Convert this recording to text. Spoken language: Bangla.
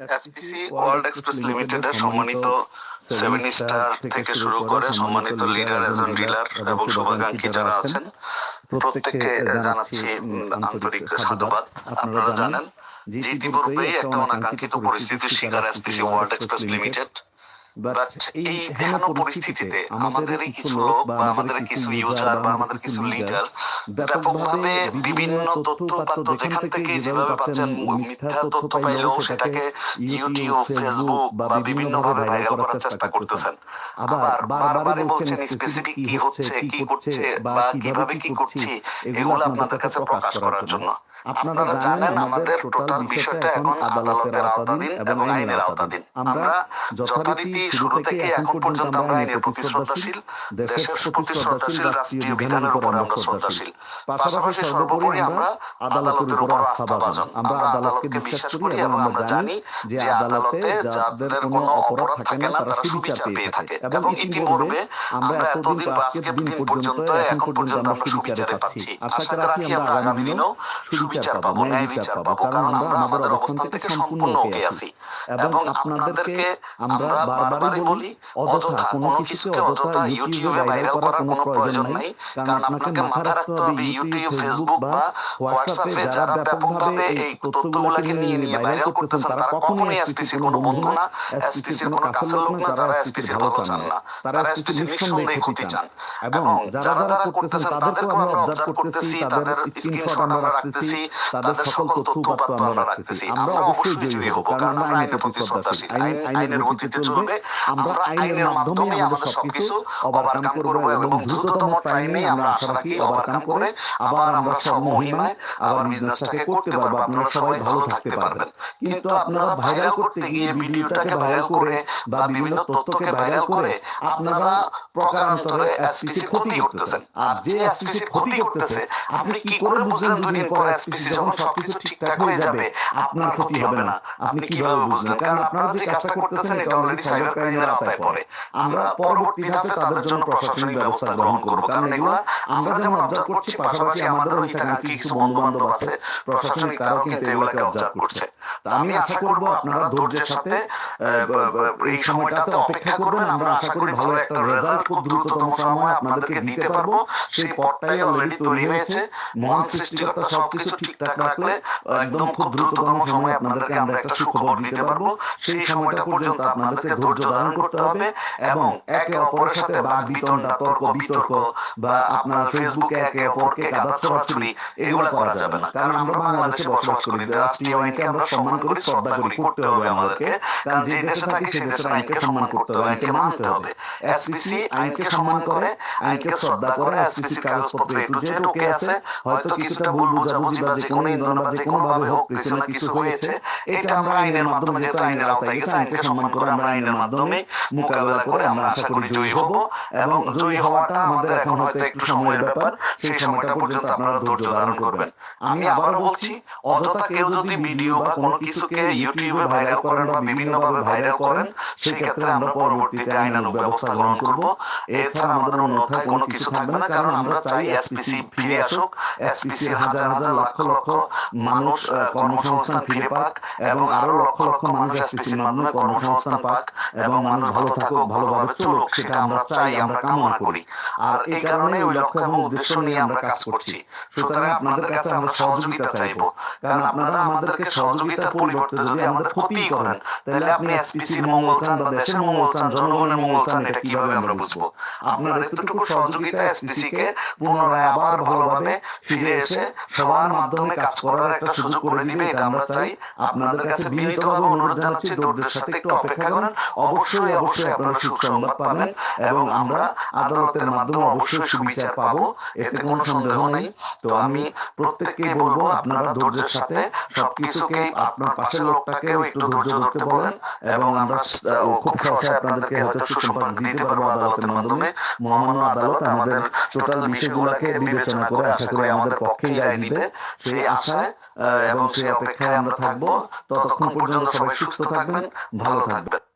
এসপিসি ওয়ার্ল্ড এক্সপ্রেস লিমিটেডের সম্মানিত সেভেন স্টার থেকে শুরু করে সম্মানিত লিডার এজন ডিলার এবং শুভাকাঙ্ক্ষী যারা আছেন প্রত্যেককে জানাচ্ছি আন্তরিক সাধুবাদ। আপনারা জানেন যে ইতিপূর্বেই একটা অনাকাঙ্ক্ষিত পরিস্থিতির শিকার SPC world express limited but এই হেন পরিস্থিতিতে আমাদের কিছু লোক বা আমাদের কিছু ইউজার বা আমাদের কিছু লিডার ব্যাপকভাবে বিভিন্ন তথ্য উপাত্ত যেখান থেকে যেভাবে পাচ্ছেন মিথ্যা তথ্য পাইলেও সেটাকে ইউটিউব ফেসবুক বা বিভিন্ন ভাবে ভাইরাল করার চেষ্টা করতেছেন। আবার বারবারই বলছেন স্পেসিফিক কি হচ্ছে কি করছে বা কীভাবে কি করছি এগুলো আপনাদের কাছে প্রকাশ করার জন্য। আপনারা জানেন আমাদের টোটাল বিষয়টা এখন আদালতের আওতাধীন এবং আইনের আওতাধীন। আমরা যথারীতি শুরু থেকে এখন পর্যন্ত আমরা আইনের প্রতি শ্রদ্ধাশীল দেশের প্রতি শ্রদ্ধাশীল রাষ্ট্রীয় বিধানের উপর আমরা শ্রদ্ধাশীল। পাশাপাশি সর্বোপরি আমরা আদালতের উপর আস্থাভাজন আমরা আদালতকে বিশ্বাস করি এবং আমরা জানি যে আদালতে যাদের কোনো অপরাধ থাকে না তারা সুবিচার পেয়ে থাকে। এবং ইতিপূর্বে আমরা এতদিন বা আজকের দিন পর্যন্ত এখন পর্যন্ত আমরা সুবিচারে পাচ্ছি আশা রাখি আমরা আগামী দিনেও সুবিচার পাবো ন্যায় বিচার পাবো। কারণ আমরা আমাদের অবস্থান থেকে সম্পূর্ণ ওকে আছি। এবং আপনাদেরকে আমরা বারবারই বলি অযথা কোনো কিছুকে অযথা ইউটিউবে ভাইরাল করার কোনো প্রয়োজন নাই। কারণ আপনাকে মাথা রাখতে হবে ইউটিউব ফেসবুক বা হোয়াটসঅ্যাপে যারা ব্যাপকভাবে এই তথ্যগুলোকে নিয়ে নিয়ে ভাইরাল করতেছেন তারা কখনোই এসপিসি কোনো বন্ধু না। এসপিসির কোনো কাছের লোক না তারা এসপিসির ভালো চান না। তারা এসপিসি নিঃসন্দেহে ক্ষতি চান। এবং যারা যারা করতেছেন তাদেরকেও আমরা অবজার্ভ করতেছি তাদের স্ক্রিনশট আমরা রাখতেছি তাদের সকল তথ্য আমরা রাখতেছি। আমরা অবশ্যই জয়ী হব কারণ আমরা আইনের প্রতি শ্রদ্ধাশীল। আইন আইনের গতিতে চলবে। আমরা আইনের মাধ্যমে আমাদের সবকিছু ওভারকাম করব এবং দ্রুততম টাইমে আমরা আশা রাখি ওভারকাম করে আবার আমরা সর্বমহিমায় আবার বিজনেসটাকে করতে পারব আপনারা সবাই ভালো থাকতে পারবেন। কিন্তু আপনারা ভাইরাল করতে গিয়ে ভিডিওটাকে ভাইরাল করে বা বিভিন্ন তথ্যকে ভাইরাল করে আপনারা প্রকারান্তরে এসপিসির ক্ষতি করতেছেন আর যে এসপিসির ক্ষতি করতেছে আপনি কি করে বুঝলেন দুদিন পর এসপিসি যখন সবকিছু ঠিকঠাক হয়ে যাবে। আপনার ক্ষতি হবে না। আপনি কীভাবে বুঝলেন? কারণ আপনারা যে কাজটা করতেছেন এটা অলরেডি সাইবার ক্রাইমের আওতায় পড়ে। আমরা পরবর্তী ধাপে তাদের জন্য প্রশাসনিক ব্যবস্থা গ্রহণ করব। কারণ এগুলো আমরা যেমন অবজার্ভ করছি পাশাপাশি আমাদেরও হিতাকাঙ্ক্ষী কিছু বন্ধু বান্ধব আছে। প্রশাসনিক তারাও কিন্তু এগুলোকে অবজার্ভ করছে। তা আমি আশা করব আপনারা ধৈর্যের সাথে এই সময়টাতে অপেক্ষা করবেন আমরা আশা করি ভালো একটা রেজাল্ট খুব দ্রুততম সময় আপনাদেরকে দিতে পারব সেই পথটাই অলরেডি তৈরি হয়েছে মহান সৃষ্টিকর্তা সবকিছু ঠিকঠাক রাখলে একদম খুব দ্রুততম সময় আপনাদেরকে আমরা একটা সুখবর দিতে পারব। সেই সময়টা পর্যন্ত আপনাদেরকে ধৈর্য ধারণ করতে হবে এবং একে অপরের সাথে বাক বিতণ্ডা তর্ক বিতর্ক বা আপনার ফেসবুকে একে অপরকে কাদা ছড়াছড়ি এগুলো করা যাবে না। কারণ আমরা বাংলাদেশে বসবাস করি রাষ্ট্রীয় আইনকে আমরা সম্মান করি শ্রদ্ধা করি করতে হবে আমাদেরকে। কারণ যে দেশে থাকি সেই দেশের আইনকে সম্মান করতে হবে আইনকে মানতে হবে এসপিসি আইনকে সম্মান করে আইনকে শ্রদ্ধা করে এসপিসি কাগজপত্র একটু যেহেতু ওকে আছে হয়তো কিছুটা ভুল বুঝাবুঝি বা যে কোনো ইন্ধন বা যে কোনো ভাবে হোক, কিছু না কিছু হয়েছে, এটা আমরা আইনের মাধ্যমে যেহেতু আইনের আওতায় গেছে, আইনকে সম্মান করে আমরা আইনের মাধ্যমে মোকাবেলা করে আমরা আশা করি জয়ী হব এবং জয়ী হওয়াটা আমাদের এখন হয়তো একটু সময়ের ব্যাপার, সেই সময়টা পর্যন্ত আপনারা ধৈর্য ধারণ করবেন। আমি আবারও বলছি, অযথা কেউ যদি ভিডিও বা কোনো কিছুকে ইউটিউবে ভাইরাল করেন বা বিভিন্ন ভাবে ভাইরাল করেন সেই ক্ষেত্রে আমরা পরবর্তীতে আইনানুগ ব্যবস্থা গ্রহণ করব। এছাড়া আমাদের অন্যথায় কোনো কিছু থাকবে না, কারণ আমরা চাই এসপিসি ফিরে আসুক, এসপিসির হাজার হাজার লক্ষ লক্ষ মানুষ কর্মসংস্থান ফিরে পাক এবং আরও লক্ষ লক্ষ মানুষ এসপিসির মাধ্যমে কর্মসংস্থান পাক এবং মানুষ ভালো থাকুক, ভালোভাবে চলুক, সেটা আমরা চাই, আমরা কামনা করি। আর এই কারণে ওই লক্ষ্য এবং উদ্দেশ্য নিয়ে আমরা কাজ করছি। সুতরাং আপনাদের কাছে আমরা সহযোগিতা চাইব। কারণ আপনারা আমাদেরকে সহযোগিতার পরিবর্তে যদি আমাদের ক্ষতি করেন, তাহলে আপনি এসপিসির মঙ্গল চান বা দেশের মঙ্গল চান, জনগণের মঙ্গল চান, এটা কীভাবে আমরা বুঝব? আপনার এতটুকু সহযোগিতা এসপিসি কে পুনরায় আবার ভালোভাবে ফিরে এসে সবার মাধ্যমে কাজ করার একটা সুযোগ করে দিবে এটা আমরা চাই আপনাদের কাছে বিনীতভাবে অনুরোধ জানাচ্ছি ধৈর্যের সাথে একটু অপেক্ষা করেন। অবশ্যই অবশ্যই আপনারা সুখ সংবাদ পাবেন এবং আমরা আদালতের মাধ্যমে অবশ্যই সুবিচার পাবো। এতে কোনো সন্দেহ নেই। তো আমি প্রত্যেককেই বলব আপনারা ধৈর্যের সাথে সবকিছুকে আপনার পাশের লোকটাকেও একটু ধৈর্য ধরতে বলেন এবং আমরা খুব সহজে আপনাদেরকে হয়তো সুসংবাদ দিতে পারব আদালতের মাধ্যমে মহামান্য আদালত আমাদের টোটাল বিষয়গুলোকে বিবেচনা করে আশা করি আমাদের পক্ষেই রায় দিবে সেই আশায় আহ, এবং সেই অপেক্ষায় আমরা থাকব। ততক্ষণ পর্যন্ত সবাই সুস্থ থাকবেন ভালো থাকবেন।